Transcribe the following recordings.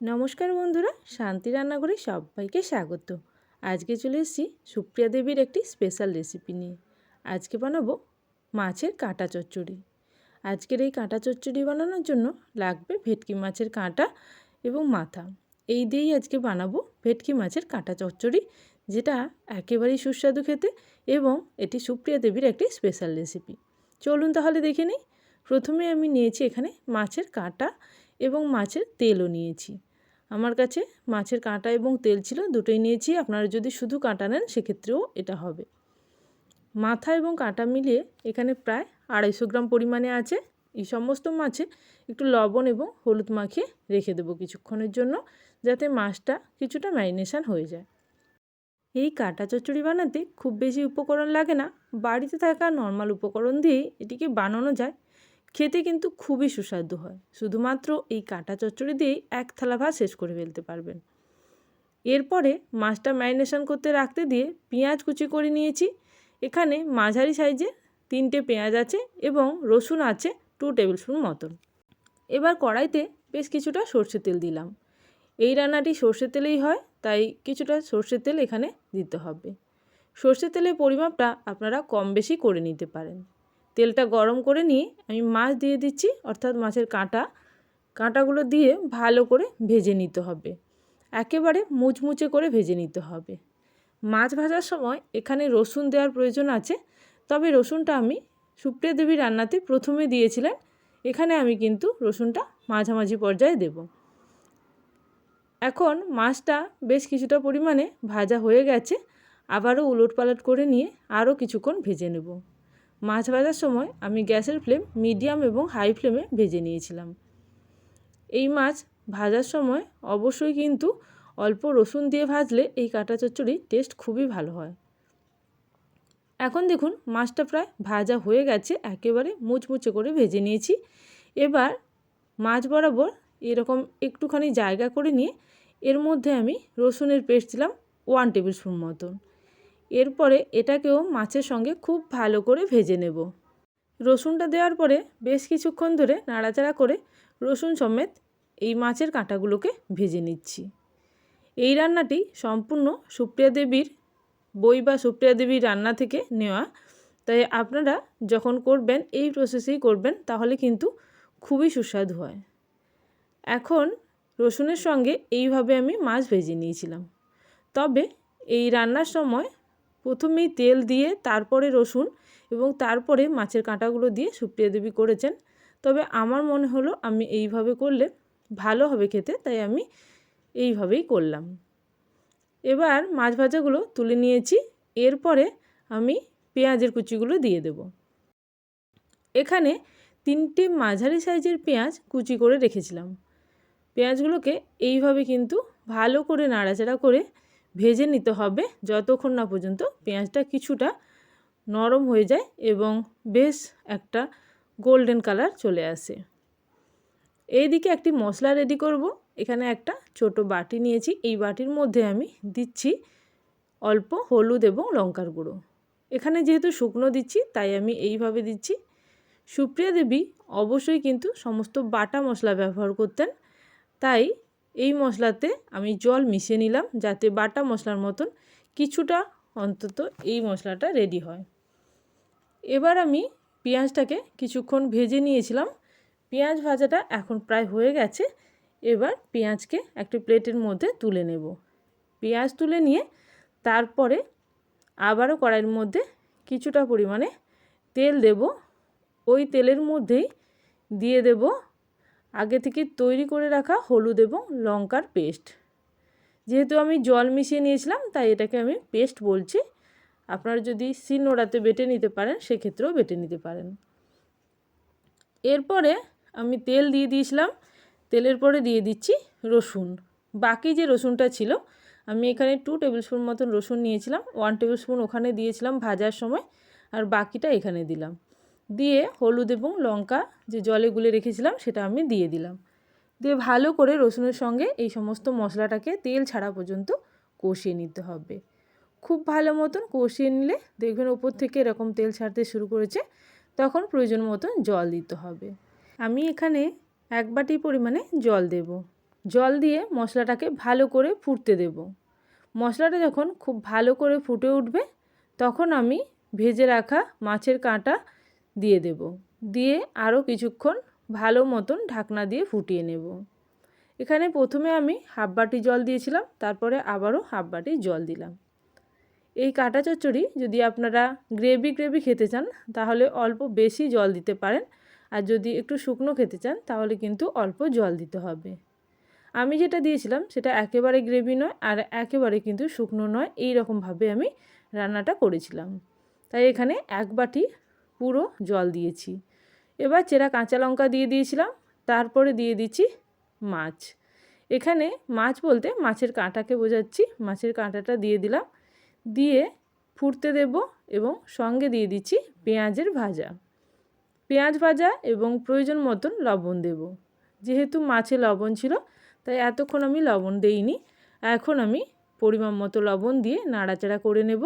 নমস্কার বন্ধুরা, শান্তি রান্নাঘরে সবাইকে স্বাগত। আজকে চলে এসেছি সুপ্রিয়া দেবীর একটি স্পেশাল রেসিপি নিয়ে। আজকে বানাবো মাছের কাঁটা চচ্চড়ি। আজকের এই কাঁটা চচ্চড়ি বানানোর জন্য লাগবে ভেটকি মাছের কাঁটা এবং মাথা। এই দিয়েই আজকে বানাবো ভেটকি মাছের কাঁটা চচ্চড়ি, যেটা একেবারেই সুস্বাদু খেতে এবং এটি সুপ্রিয়া দেবীর একটি স্পেশাল রেসিপি চলুন তাহলে দেখে নিই, প্রথমে আমি নিয়েছি এখানে মাছের কাঁটা এবং মাছের তেলও নিয়েছি। আমার কাছে মাছের কাঁটা এবং তেল ছিল, দুটোই নিয়েছি। আপনারা যদি শুধু কাঁটা নেন, সেক্ষেত্রেও এটা হবে। মাথা এবং কাঁটা মিলিয়ে এখানে প্রায় আড়াইশো গ্রাম পরিমাণে আছে। এই সমস্ত মাছে একটু লবণ এবং হলুদ মাখিয়ে রেখে দেবো কিছুক্ষণের জন্য, যাতে মাছটা কিছুটা ম্যারিনেশান হয়ে যায়। এই কাঁটা চচ্চড়ি বানাতে খুব বেশি উপকরণ লাগে না। বাড়িতে থাকা নর্মাল উপকরণ দিয়েই এটিকে বানানো যায়। খেতে কিন্তু খুবই সুস্বাদু হয়। শুধুমাত্র এই কাঁটা চচ্চড়ি দিয়েই এক থালা ভাত শেষ করে ফেলতে পারবেন। এরপরে মাছটা ম্যারিনেশন করতে রাখতে দিয়ে পেঁয়াজ কুচি করে নিয়েছি। এখানে মাঝারি সাইজে তিনটে পেঁয়াজ আছে এবং রসুন আছে টু টেবিল স্পুন মতন। এবার কড়াইতে বেশ কিছুটা সর্ষে তেল দিলাম। এই রান্নাটি সর্ষে তেলেই হয়, তাই কিছুটা সর্ষের তেল এখানে দিতে হবে। সর্ষের তেলের পরিমাপটা আপনারা কম বেশি করে নিতে পারেন। তেলটা গরম করে নিয়ে আমি মাছ দিয়ে দিচ্ছি, অর্থাৎ মাছের কাঁটা। কাঁটাগুলো দিয়ে ভালো করে ভেজে নিতে হবে। একেবারে মুচমুচে করে ভেজে নিতে হবে। মাছ ভাজার সময় এখানে রসুন দেওয়ার প্রয়োজন আছে, তবে রসুনটা আমি সুপ্রিয়া দেবী রান্নাতে প্রথমে দিয়েছিলেন। এখানে আমি কিন্তু রসুনটা মাঝামাঝি পর্যায়ে দেব। এখন মাছটা বেশ কিছুটা পরিমাণে ভাজা হয়ে গেছে, আবারও উলট পালট করে নিয়ে আরও কিছুক্ষণ ভেজে নেব। মাছ ভাজার সময় আমি গ্যাসের ফ্লেম মিডিয়াম এবং হাই ফ্লেমে ভেজে নিয়েছিলাম। এই মাছ ভাজার সময় অবশ্যই কিন্তু অল্প রসুন দিয়ে ভাজলে এই কাটা চচ্চড়ির টেস্ট খুবই ভালো হয়। এখন দেখুন মাছটা প্রায় ভাজা হয়ে গেছে, একেবারে মুচমুচে করে ভেজে নিয়েছি। এবার মাছ বরাবর এরকম একটুখানি জায়গা করে নিয়ে এর মধ্যে আমি রসুনের পেস্ট দিলাম ওয়ান টেবিল স্পুন মতন এরপরে এটাকেও মাছের সঙ্গে খুব ভালো করে ভেজে নেব। রসুনটা দেওয়ার পরে বেশ কিছুক্ষণ ধরে নাড়াচাড়া করে রসুন সমেত এই মাছের কাঁটাগুলোকে ভেজে নিচ্ছি। এই রান্নাটি সম্পূর্ণ সুপ্রিয়া দেবীর বই বা সুপ্রিয়া দেবীর রান্না থেকে নেওয়া। তাই আপনারা যখন করবেন, এই প্রসেসেই করবেন, তাহলে কিন্তু খুবই সুস্বাদু হয়। এখন রসুনের সঙ্গে এইভাবে আমি মাছ ভেজে নিয়েছিলাম। তবে এই রান্নার সময় প্রথমেই তেল দিয়ে, তারপরে রসুন এবং তারপরে মাছের কাঁটাগুলো দিয়ে সুপ্রিয়া দেবী করেছেন। তবে আমার মনে হলো আমি এইভাবে করলে ভালো হবে খেতে, তাই আমি এইভাবেই করলাম। এবার মাছ ভাজাগুলো তুলে নিয়েছি, এরপরে আমি পেঁয়াজের কুচিগুলো দিয়ে দেব। এখানে তিনটে মাঝারি সাইজের পেঁয়াজ কুচি করে রেখেছিলাম। পেঁয়াজগুলোকে এইভাবে কিন্তু ভালো করে নাড়াচাড়া করে ভেজে নিতে হবে যতক্ষণ না পর্যন্ত পেঁয়াজটা কিছুটা নরম হয়ে যায় এবং বেশ একটা গোল্ডেন কালার চলে আসে। এইদিকে একটি মশলা রেডি করব। এখানে একটা ছোট বাটি নিয়েছি। এই বাটির মধ্যে আমি দিচ্ছি অল্প হলুদ এবং লঙ্কার গুঁড়ো। এখানে যেহেতু শুকনো দিচ্ছি, তাই আমি এইভাবে দিচ্ছি। সুপ্রিয়া দেবী অবশ্যই কিন্তু সমস্ত বাটা মশলা ব্যবহার করতেন। তাই এই মশলাতে আমি জল মিশিয়ে নিলাম যাতে বাটা মশলার মতন কিছুটা অন্তত এই মশলাটা রেডি হয়। এবার আমি পেঁয়াজটাকে কিছুক্ষণ ভেজে নিয়েছিলাম। পেঁয়াজ ভাজাটা এখন প্রায় হয়ে গেছে। এবার পেঁয়াজকে একটি প্লেটের মধ্যে তুলে নেব। পেঁয়াজ তুলে নিয়ে তারপরে আবারও কড়াইয়ের মধ্যে কিছুটা পরিমাণে তেল দেব। ওই তেলের মধ্যেই দিয়ে দেব আগে থেকে তৈরি করে রাখা হলুদ এবং লঙ্কার পেস্ট। যেহেতু আমি জল মিশিয়ে নিয়েছিলাম, তাই এটাকে আমি পেস্ট বলছি। আপনারা যদি শিলনোড়াতে বেটে নিতে পারেন, সেক্ষেত্রেও বেটে নিতে পারেন। এরপরে আমি তেল দিয়ে দিয়েছিলাম। তেলের পরে দিয়ে দিচ্ছি রসুন। বাকি যে রসুনটা ছিল, আমি এখানে টু টেবিল স্পুন মতন রসুন নিয়েছিলাম। ওয়ান টেবিল স্পুন ওখানে দিয়েছিলাম ভাজার সময়। আর বাকিটা এখানে দিলাম। দিয়ে হলুদ এবং লঙ্কা যে জলে গুলে রেখেছিলাম সেটা আমি দিয়ে দিলাম। দিয়ে ভালো করে রসুনের সঙ্গে এই সমস্ত মশলাটাকে তেল ছাড়া পর্যন্ত কষিয়ে নিতে হবে। খুব ভালো মতন কষিয়ে নিলে দেখবেন ওপর থেকে এরকম তেল ছাড়তে শুরু করেছে, তখন প্রয়োজন মতন জল দিতে হবে। আমি এখানে এক বাটি পরিমাণে জল দেব। জল দিয়ে মশলাটাকে ভালো করে ফুটতে দেব। মশলাটা যখন খুব ভালো করে ফুটে উঠবে, তখন আমি ভেজে রাখা মাছের কাঁটা দিয়ে দেব। দিয়ে আরও কিছুক্ষণ ভালো মতন ঢাকনা দিয়ে ফুটিয়ে নেব। এখানে প্রথমে আমি হাফ বাটি জল দিয়েছিলাম, তারপরে আবারও হাফ বাটি জল দিলাম। এই কাটা চচ্চড়ি যদি আপনারা গ্রেভি গ্রেভি খেতে চান, তাহলে অল্প বেশি জল দিতে পারেন। আর যদি একটু শুকনো খেতে চান, তাহলে কিন্তু অল্প জল দিতে হবে। আমি যেটা দিয়েছিলাম, সেটা একেবারে গ্রেভি নয় আর একেবারে কিন্তু শুকনো নয়। এই রকমভাবে আমি রান্নাটা করেছিলাম। তাই এখানে এক বাটি পুরো জল দিয়েছি। এবার চেরা কাঁচা লঙ্কা দিয়ে দিয়েছিলাম, তারপরে দিয়ে দিচ্ছি মাছ। এখানে মাছ বলতে মাছের কাঁটাকে বোঝাচ্ছি, মাছের কাঁটাটা দিয়ে দিলাম। দিয়ে ফুটতে দেব এবং সঙ্গে দিয়ে দিচ্ছি পেঁয়াজের ভাজা। পেঁয়াজ ভাজা এবং প্রয়োজন মতন লবণ দেব। যেহেতু মাছে লবণ ছিল, তাই এতক্ষণ আমি লবণ দেইনি। এখন আমি পরিমাণ মতো লবণ দিয়ে নাড়াচাড়া করে নেব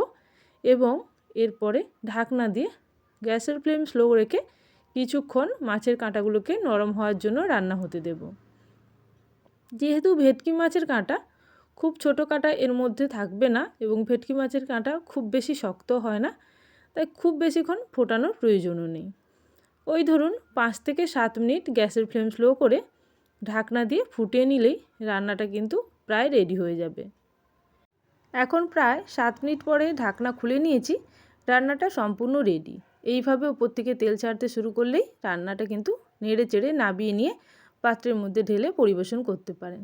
এবং এরপরে ঢাকনা দিয়ে গ্যাসের ফ্লেম স্লো রেখে কিছুক্ষণ মাছের কাঁটাগুলোকে নরম হওয়ার জন্য রান্না হতে দেব। যেহেতু ভেটকি মাছের কাঁটা খুব ছোটো কাঁটা এর মধ্যে থাকবে না এবং ভেটকি মাছের কাঁটা খুব বেশি শক্ত হয় না, তাই খুব বেশিক্ষণ ফোটানোর প্রয়োজনও নেই। ওই ধরুন পাঁচ থেকে সাত মিনিট গ্যাসের ফ্লেম স্লো করে ঢাকনা দিয়ে ফুটিয়ে নিলেই রান্নাটা কিন্তু প্রায় রেডি হয়ে যাবে। এখন প্রায় সাত মিনিট পরে ঢাকনা খুলে নিয়েছি, রান্নাটা সম্পূর্ণ রেডি। এইভাবে উপর থেকে তেল ছাড়তে শুরু করলেই রান্নাটা কিন্তু নেড়ে চেড়ে নাবিয়ে নিয়ে পাত্রের মধ্যে ঢেলে পরিবেশন করতে পারেন।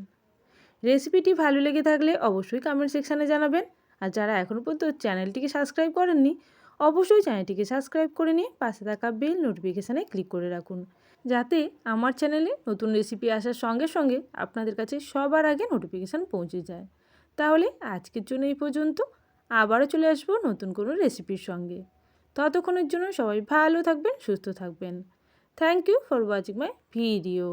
রেসিপিটি ভালো লেগে থাকলে অবশ্যই কমেন্ট সেকশানে জানাবেন। আর যারা এখনও পর্যন্ত চ্যানেলটিকে সাবস্ক্রাইব করেননি, অবশ্যই চ্যানেলটিকে সাবস্ক্রাইব করে নিয়ে পাশে থাকা বেল নোটিফিকেশানে ক্লিক করে রাখুন। যাতে আমার চ্যানেলে নতুন রেসিপি আসার সঙ্গে সঙ্গে আপনাদের কাছে সবার আগে নোটিফিকেশান পৌঁছে যায়। তাহলে আজকের জন্য এই পর্যন্ত। আবারও চলে আসব নতুন কোনো রেসিপির সঙ্গে। ততক্ষণের জন্য সবাই ভালো থাকবেন সুস্থ থাকবেন। Thank you for watching my video